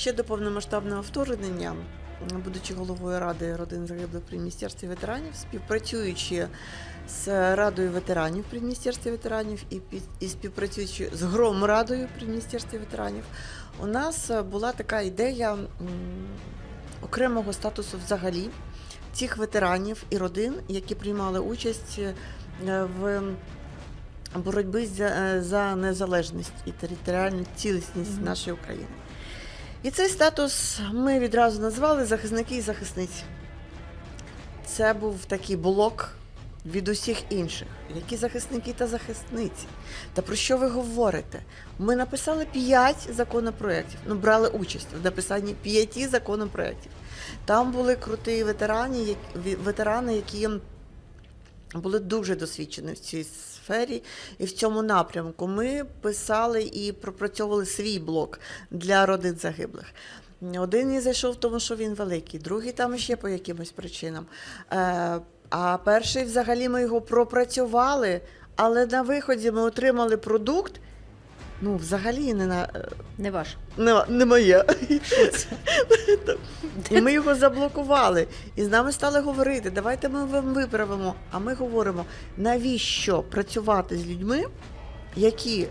Ще до повномасштабного вторгнення, будучи головою ради родин загиблих при міністерстві ветеранів, співпрацюючи з радою ветеранів при міністерстві ветеранів і, під- і співпрацюючи з громрадою при міністерстві ветеранів, у нас була така ідея окремого статусу взагалі цих ветеранів і родин, які приймали участь е, в боротьбі е, за незалежність і територіальну цілісність нашої України. І цей статус ми відразу назвали захисники і захисниці. Це був такий блок від усіх інших. Які захисники та захисниці? Та про що ви говорите? Ми написали п'ять законопроєктів, ну брали участь в написанні п'яти законопроєктів. Там були круті ветерані, як- ві- ветерани, які були дуже досвідчені в цій сфері і в цьому напрямку. Ми писали і пропрацьовували свій блок для родин загиблих. Один не зайшов, тому що він великий, другий там ще по якимось причинам. Е, а перший взагалі ми його пропрацювали, але на виході ми отримали продукт. Ну, взагалі не на е, Не ваш. не, не моє. І ми його заблокували. І з нами стали говорити, давайте ми вам виправимо. А ми говоримо, навіщо працювати з людьми, які